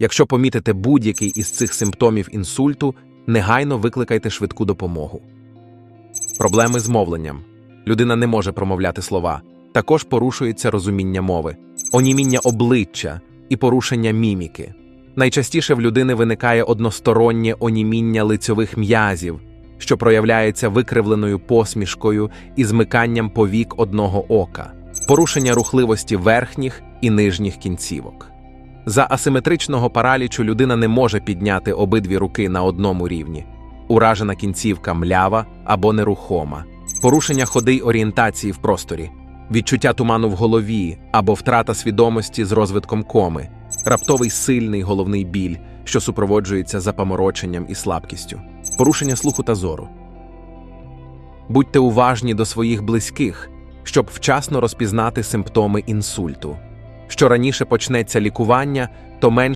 Якщо помітите будь-який із цих симптомів інсульту, негайно викликайте швидку допомогу. Проблеми з мовленням. Людина не може промовляти слова. Також порушується розуміння мови, оніміння обличчя і порушення міміки. Найчастіше в людини виникає одностороннє оніміння лицьових м'язів, що проявляється викривленою посмішкою і змиканням повік одного ока, порушення рухливості верхніх і нижніх кінцівок. За асиметричного паралічу людина не може підняти обидві руки на одному рівні, уражена кінцівка млява або нерухома, порушення ходи й орієнтації в просторі, відчуття туману в голові або втрата свідомості з розвитком коми, раптовий сильний головний біль, що супроводжується запамороченням і слабкістю, порушення слуху та зору. Будьте уважні до своїх близьких, щоб вчасно розпізнати симптоми інсульту. Що раніше почнеться лікування, то менше